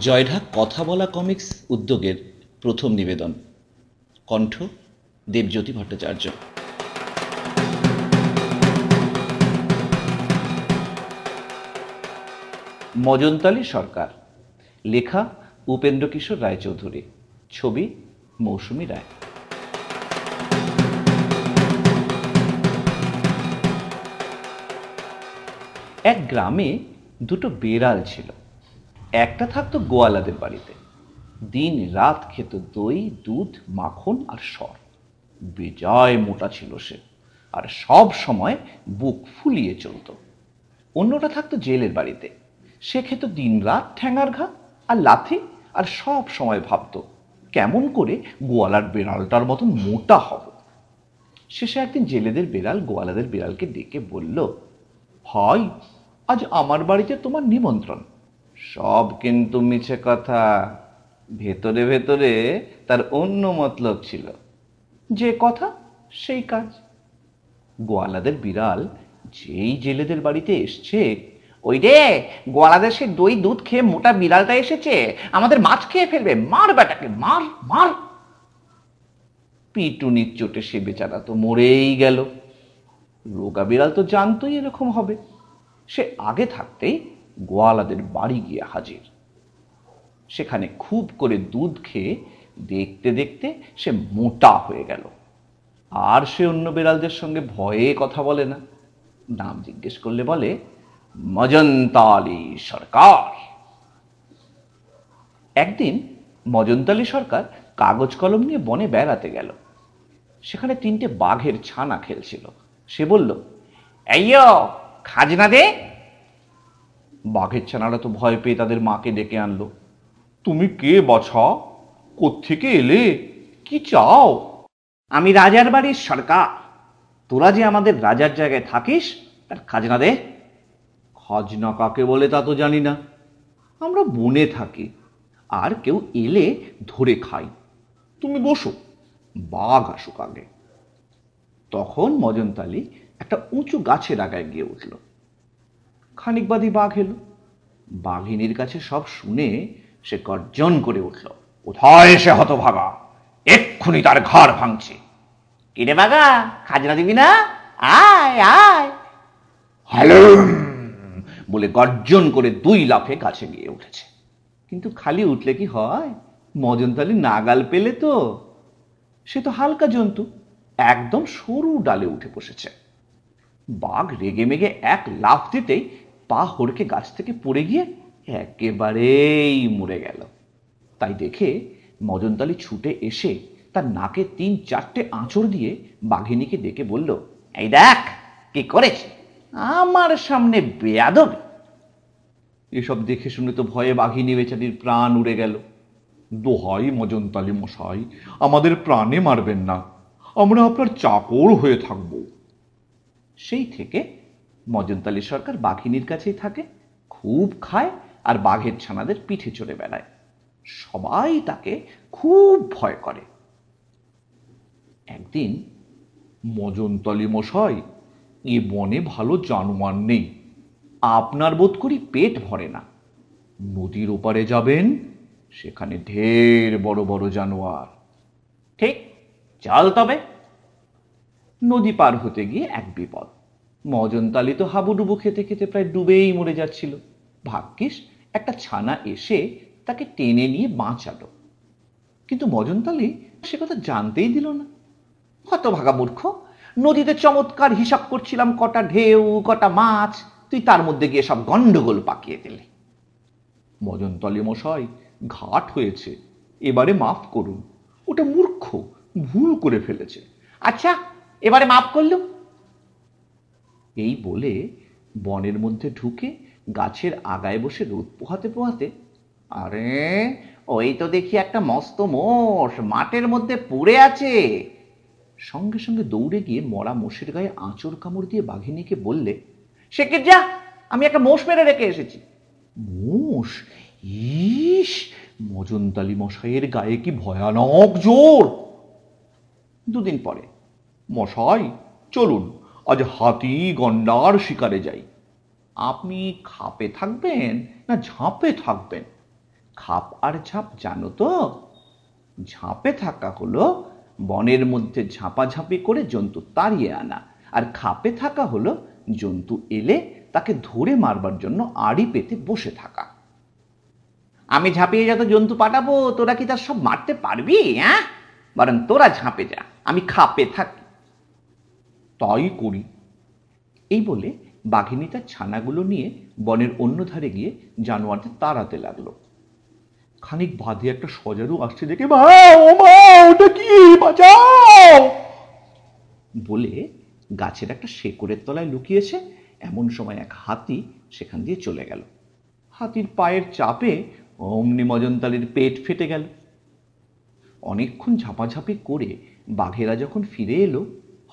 জয়ঢাক কথা বলা কমিক্স উদ্যোগের প্রথম নিবেদন। কণ্ঠ দেবজ্যোতি ভট্টাচার্য। মজনতালী সরকার। লেখা উপেন্দ্র কিশোর রায়চৌধুরী। ছবি মৌসুমী রায়। এক গ্রামে দুটো বেড়াল ছিল। একটা থাকতো গোয়ালাদের বাড়িতে। দিন রাত খেত দই, দুধ, মাখন আর সর। বেজায় মোটা ছিল সে। আর সব সময় বুক ফুলিয়ে চলত। অন্যটা থাকতো জেলের বাড়িতে। সে খেত দিন রাত ঠ্যাঙার ঘা আর লাথি আর সব সময় ভাবত, কেমন করে গোয়ালার বেড়ালটার মতন মোটা হব। শেষে একদিন জেলেদের বেড়াল গোয়ালাদের বেড়ালকে ডেকে বলল, ভাই, আজ আমার বাড়িতে তোমার নিমন্ত্রণ। সব কিন্তু মিছে কথা। ভেতরে ভেতরে তার অন্য মতলব ছিল। যে কথা, সেই কাজ। গোয়ালাদের বিড়াল যেই জেলেদের বাড়িতে এসছে, ওই রে, গোয়ালাদের সে দই দুধ খেয়ে মোটা বিড়ালটা এসেছে, আমাদের মাছ খেয়ে ফেলবে, মার বেটাকে, মার মার। পিটুনির চোটে সে বেচারা তো মরেই গেল। রোগা বিড়াল তো জানতোই এরকম হবে। সে আগে থাকতেই গোয়ালাদের বাড়ি গিয়ে হাজির। সেখানে খুব করে দুধ খেয়ে দেখতে দেখতে সে মোটা হয়ে গেল। আর সে অন্য বিড়ালদের সঙ্গে ভয়ে কথা বলে না। নাম জিজ্ঞেস করলে বলে, মজন্তালি সরকার। একদিন মজন্তালি সরকার কাগজ কলম নিয়ে বনে বেড়াতে গেল। সেখানে তিনটে বাঘের ছানা খেলছিল। সে বলল, এইয়ো, খাজনা দে। বাঘের ছানারা তো ভয় পেয়ে তাদের মাকে ডেকে আনলো। তুমি কে বাছা? কোত্থেকে এলে? কি চাও? আমি রাজার বাড়ির সরকার। তোরা যে আমাদের রাজার জায়গায় থাকিস তার খাজনা দে। খাজনা কাকে বলে তা তো জানি না। আমরা বনে থাকি আর কেউ এলে ধরে খাই। তুমি বসো বাঘ আসুক আগে। তখন মজনতালি একটা উঁচু গাছের আগায় গিয়ে উঠল। খানিক বাদী বাঘ এলো। বাঘিনীর কাছে সব শুনে সে গর্জন করে উঠল কোথায় সে হতভাগা এক্ষুনি তার ঘর ভাঙছে। কিরে বাগা খাজনা দিবি না? আয় আয়! হ্যালো বলে গর্জন করে দুই লাফে কাছে গিয়ে উঠেছে। কিন্তু খালি উঠলে কি হয়? মজনতালি নাগাল পেলে তো। সে তো হালকা জন্তু একদম সরু ডালে উঠে বসেছে। বাঘ রেগে মেগে এক লাফ দিতেই পা হড়কে গাছ থেকে পড়ে গিয়ে একেবারেই মরে গেল। তাই দেখে মজনতালি ছুটে এসে তার নাকে তিন চারটে আঁচড় দিয়ে বাঘিনীকে ডেকে বলল, এই দেখ, কি করেছে? আমার সামনে বেয়াদব! এসব দেখে শুনে তো ভয়ে বাঘিনী বেচারির প্রাণ উড়ে গেল। দোহাই মজনতালি মশাই, আমাদের প্রাণে মারবেন না, আমরা আপনার চাকর হয়ে থাকব। সেই থেকে মজনতালি সরকার বাঘিনীর কাছেই থাকে, খুব খায় আর বাঘের ছানাদের পিঠে চড়ে বেড়ায়। সবাই তাকে খুব ভয় করে। একদিন মজনতলি মশাই, এ বনে ভালো জানোয়ার নেই, আপনার বোধ করি পেট ভরে না। নদীর ওপারে যাবেন, সেখানে ঢের বড় বড় জানোয়ার। ঠিক, চল তবে। নদী পার হতে গিয়ে এক বিপদ। মজনতালি তো হাবুডুবু খেতে খেতে প্রায় ডুবেই মরে যাচ্ছিল। ভাগ্যিস একটা ছানা এসে তাকে টেনে নিয়ে বাঁচালো। কিন্তু মজনতালি সে কথা জানতেই দিল না। হতভাগা মূর্খ! নদীতে চমৎকার হিসাব করছিলাম, কটা ঢেউ, কটা মাছ, তুই তার মধ্যে গিয়ে সব গন্ডগোল পাকিয়ে দিলি। মজনতলি মশাই, ঘাট হয়েছে। এবারে মাফ করুন, ওটা মূর্খ, ভুল করে ফেলেছে। আচ্ছা এবারে মাফ করলুম। এই বলে বনের মধ্যে ঢুকে গাছের আগায় বসে রোদ পোহাতে পোহাতে, আরে, ওই তো দেখি একটা মস্ত মোষ, মাঠের মধ্যে পড়ে আছে। সঙ্গে সঙ্গে দৌড়ে গিয়ে মরা মোষের গায়ে আঁচড় কামড় দিয়ে বাঘিনীকে বললে, সে কে যা, আমি একটা মোষ মেরে রেখে এসেছি। মোষ? ইস মজনতালি মশাইয়ের গায়ে কি ভয়ানক জোর? দুদিন পরে, মশাই, চলুন। আজ হাতি গন্ডার শিকারে যাই। আপনি খাপে থাকবেন না ঝাঁপে থাকবেন? খাপ আর ঝাঁপ জানো তো? ঝাঁপে থাকা হলো বনের মধ্যে ঝাঁপাঝাঁপি করে জন্তু তাড়িয়ে আনা, আর খাপে থাকা হলো জন্তু এলে তাকে ধরে মারবার জন্য আড়ি পেতে বসে থাকা। আমি ঝাঁপিয়ে যত জন্তু পাঠাবো, তোরা কি তার সব মারতে পারবি হ্যাঁ বরং তোরা ঝাঁপে যা, আমি খাপে থাকি। তাই করি। এই বলে বাঘিনী তার ছানাগুলো নিয়ে বনের অন্য ধারে গিয়ে জানোয়ারদের তাড়াতে লাগল। খানিক বাদে একটা সজারু আসছে দেখে বলে গাছের একটা শেকড়ের তলায় লুকিয়েছে। এমন সময় এক হাতি সেখান দিয়ে চলে গেল। হাতির পায়ের চাপে অমনি মজনতালির পেট ফেটে গেল। অনেকক্ষণ ঝাপাঝাপি করে বাঘেরা যখন ফিরে এলো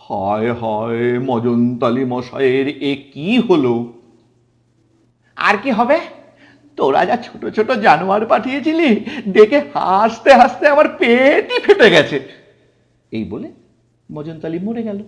হায় হায় মজনতালি মশাইয়ের এ কি হলো? আর কি হবে? তোরা যা ছোট ছোট জানোয়ার পাঠিয়েছিলি দেখে হাসতে হাসতে আমার পেটই ফেটে গেছে। এই বলে মজনতালি মরে গেল।